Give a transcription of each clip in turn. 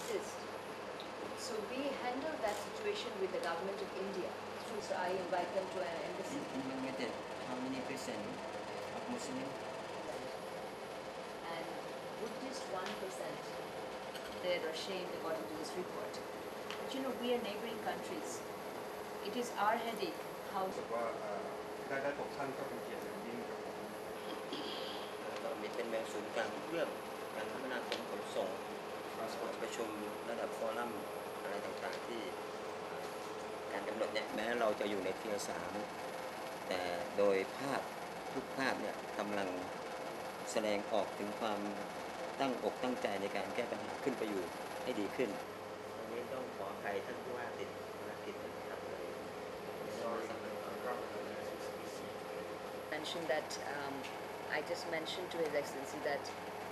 exist. So we handled that situation with the government of India. So I invite them to an embassy. Limited. How many percent of Muslim? And Buddhist 1%. They're ashamed according to this report. But you know, we are neighboring countries. It is our headache how... ได้ได้ตกท่านก็เป็นเกียรติอย่างยิ่งครับเราเป็นเมืองศูนย์กลางเรื่องการคมนาคมขนส่งประชุม ฟอรัมอะไรต่างๆที่การกำหนดเนี่ยแม้เราจะอยู่ในเทียร์สามแต่โดยภาพทุกภาพเนี่ยกำลังแสดงออกถึงความตั้งอกตั้งใจในการแก้ปัญหาขึ้นไปอยู่ให้ดีขึ้นวันนี้ต้องขออภัยท่านผู้ว่าติดภารกิจนะครับเลยไม่ได้มาสัมภาษณ์ mentioned that um, I just mentioned to His Excellency that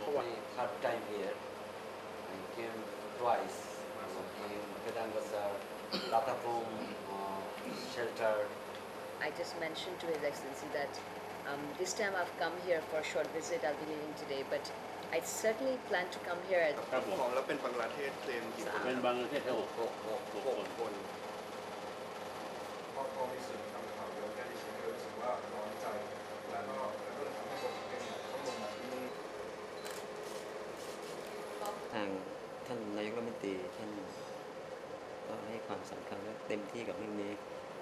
รวม We had time here. I came twice. So came Vedangasa, Latapum, uh, shelter. I just mentioned to His Excellency that um, this time I've come here for a short visit. I'll be leaving today, but I certainly plan to come here ครับผม ของแล้วเป็นบังกลาเทศเต็มกี่คน เป็นบังคลาเทศทั้งหก หกหก หก หก คน คนพอพอมีสื่อทำข่าว ท่านนายกรัฐมนตรีท่านก็ให้ความสำคัญและเต็มที่กับเรื่องนี้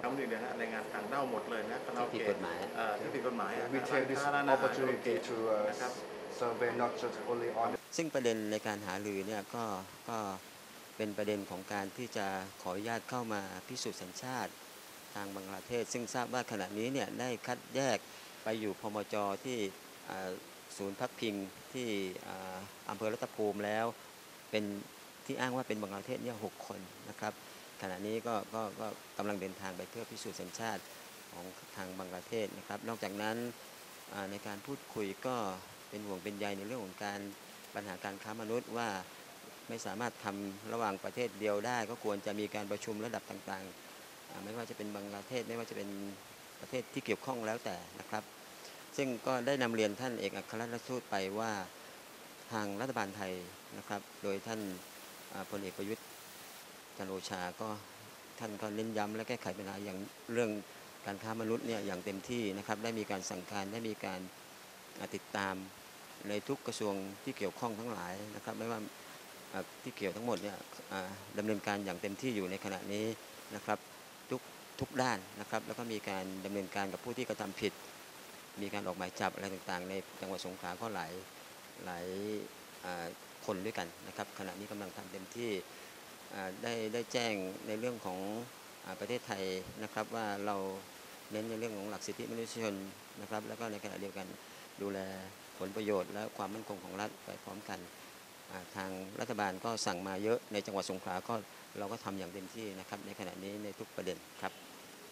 น้ำหนึ่งเนี่ยฮะในงานต่างด้าวหมดเลยนะคาราโอที่ผิดเกะกฎหมาย เอ่อที่ผิดกฎหมายอะ We ร้า take น this ค้าร้านอาหาร opportunity to นะครับ uh, survey not just only on ซึ่งประเด็นในการหารือเนี่ยก็ก็เป็นประเด็นของการที่จะขออนุญาตเข้ามาพิสูจน์สัญชาติทางบังกลาเทศ ซึ่งทราบว่าขณะนี้เนี่ยได้คัดแยกไปอยู่พมจที่อ่าศูนย์พักพิงที่อ่าอำเภอรัตภูมิแล้ว เป็นที่อ้างว่าเป็นบังกลาเทศเนี่ยหกคนนะครับ ขณะนี้ก็ก็ก็กำลังเดินทางไปเพื่อพิสูจน์สัญชาติของทางบังกลาเทศนะครับ นอกจากนั้นในการพูดคุยก็เป็นห่วงเป็นใยในเรื่องของการปัญหาการค้ามนุษย์ว่าไม่สามารถทำระหว่างประเทศเดียวได้ ก็ควรจะมีการประชุมระดับต่างๆ ไม่ว่าจะเป็นบังกลาเทศไม่ว่าจะเป็นประเทศที่เกี่ยวข้องแล้วแต่นะครับ ซึ่งก็ได้นำเรียนท่านเอกอัครราชทูตไปว่า ทางรัฐบาลไทยนะครับ โดยท่านพลเอกประยุทธ์จันโอชาก็ท่านก็เน้นย้ำและแก้ไขปัญหาอย่างเรื่องการค้ามนุษย์เนี่ยอย่างเต็มที่นะครับ ได้มีการสั่งการได้มีการติดตามในทุกกระทรวงที่เกี่ยวข้องทั้งหลายนะครับ ไม่ว่าที่เกี่ยวทั้งหมดเนี่ยดำเนินการอย่างเต็มที่อยู่ในขณะนี้นะครับทุกทุกด้านนะครับ แล้วก็มีการดำเนินการกับผู้ที่กระทำผิด มีการออกหมายจับอะไรต่างๆ ในจังหวัดสงขลาก็หลาย หลายคนด้วยกันนะครับ ขณะนี้กำลังทำเต็มที่ได้ได้แจ้งในเรื่องของอประเทศไทยนะครับ ว่าเราเน้นในเรื่องของหลักสิทธิมนุษยชนนะครับ แล้วก็ในขณะเดียวกันดูแลผลประโยชน์และความมั่นคงของรัฐไปพร้อมกันทางรัฐบาลก็สั่งมาเยอะในจังหวัดสงขลาก็เราก็ทำอย่างเต็มที่นะครับ ในขณะนี้ในทุกประเด็นครับ